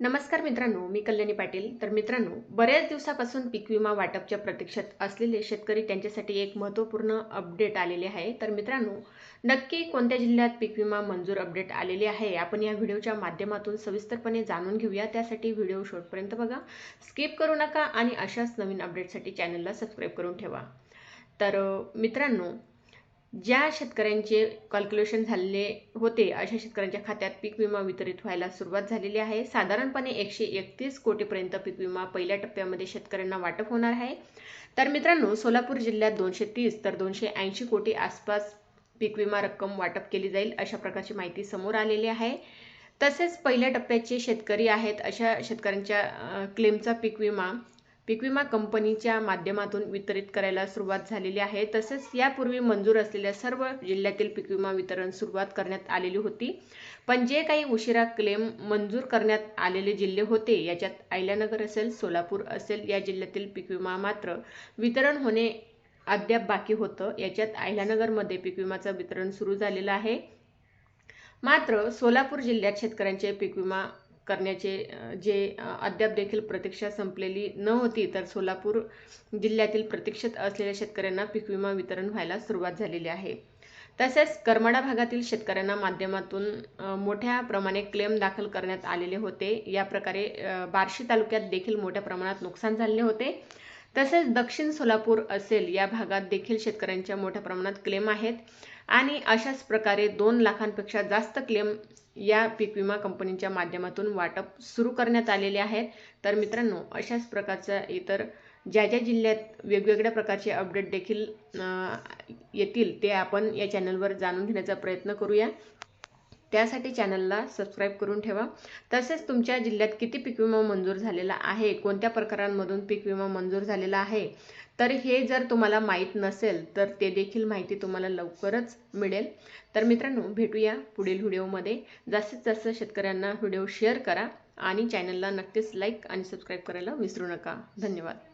नमस्कार मित्रांनो मी कल्याणी पाटील. तर मित्रांनो बऱ्याच दिवसापासून पीक विमा वाटपच्या प्रतीक्षेत असलेले शेतकरी त्यांच्यासाठी एक महत्त्वपूर्ण अपडेट आलेले आहे. तर मित्रांनो नक्की कोणत्या जिल्ह्यात पीक विमा मंजूर अपडेट आलेले आहे आपण या व्हिडिओच्या माध्यमातून सविस्तरपणे जाणून घेऊया. त्यासाठी व्हिडिओ शेवटपर्यंत बघा. स्किप करू नका आणि अशाच नवीन अपडेटसाठी चॅनलला सबस्क्राईब करून ठेवा. तर मित्रांनो ज्या शेतकऱ्यांचे कॅल्क्युलेशन झालेले होते अशा शेतकऱ्यांच्या खात्यात पीक विमा वितरित व्हायला सुरुवात झालेली आहे. साधारणपणे एकशे एकतीस कोटीपर्यंत पीक विमा पहिल्या टप्प्यामध्ये शेतकऱ्यांना वाटप होणार आहे. तर मित्रांनो सोलापूर जिल्ह्यात दोनशे तीस तर दोनशे ऐंशी कोटी आसपास पीक विमा रक्कम वाटप केली जाईल अशा प्रकारची माहिती समोर आलेली आहे. तसेच पहिल्या टप्प्याचे शेतकरी आहेत अशा शेतकऱ्यांच्या क्लेमचा पीक विमा पीक विमा कंपनीच्या माध्यमातून वितरित करायला सुरुवात झालेली आहे. तसेच यापूर्वी मंजूर असलेल्या सर्व जिल्ह्यातील पीक विमा वितरण सुरुवात करण्यात आलेली होती. पण जे काही उशिरा क्लेम मंजूर करण्यात आलेले जिल्हे होते याच्यात अहिल्यानगर असेल सोलापूर असेल या जिल्ह्यातील पीक विमा मात्र वितरण होणे अद्याप बाकी होतं. याच्यात अहिल्यानगरमध्ये पीक विमाचं वितरण सुरू झालेलं आहे. मात्र सोलापूर जिल्ह्यात शेतकऱ्यांचे पीक विमा करण्याचे जे अद्याप देखील प्रतीक्षा संपलेली न होती तर सोलापूर जिल्ह्यातील प्रतीक्षेत असलेल्या शेतकऱ्यांना पीक विमा वितरण व्हायला सुरुवात झालेली आहे. तसेच करमाडा भागातील शेतकऱ्यांना माध्यमातून मोठ्या प्रमाणे क्लेम दाखल करण्यात आलेले होते. या प्रकारे बार्शी तालुक्यात देखील मोठ्या प्रमाणात नुकसान झालेले होते. तसेच दक्षिण सोलापूर असेल या भागात देखील शेतकऱ्यांच्या मोठ्या प्रमाणात क्लेम आहेत. आणि अशाच प्रकारे दोन लाखांपेक्षा जास्त क्लेम या पीक विमा कंपनीच्या माध्यमातून वाटप सुरू करण्यात आलेले आहेत. तर मित्रांनो अशाच प्रकारच्या इतर ज्या ज्या जिल्ह्यात वेगवेगळ्या प्रकारचे अपडेट देखील येतील ते आपण या चॅनलवर जाणून घेण्याचा प्रयत्न करूया. त्यासाठी चॅनलला सबस्क्राईब करून ठेवा. तसेच तुमच्या जिल्ह्यात किती पीक विमा मंजूर झालेला आहे? कोणत्या प्रकारांमधून पीक विमा मंजूर झालेला आहे? तर हे जर तुम्हाला माहीत नसेल तर ते देखील माहिती तुम्हाला लवकरच मिळेल. तर मित्रांनो भेटूया पुढील व्हिडिओमध्ये. जास्तीत जास्त शेतकऱ्यांना व्हिडिओ शेअर करा आणि चॅनलला नक्कीच लाईक आणि सबस्क्राईब करायला विसरू नका. धन्यवाद.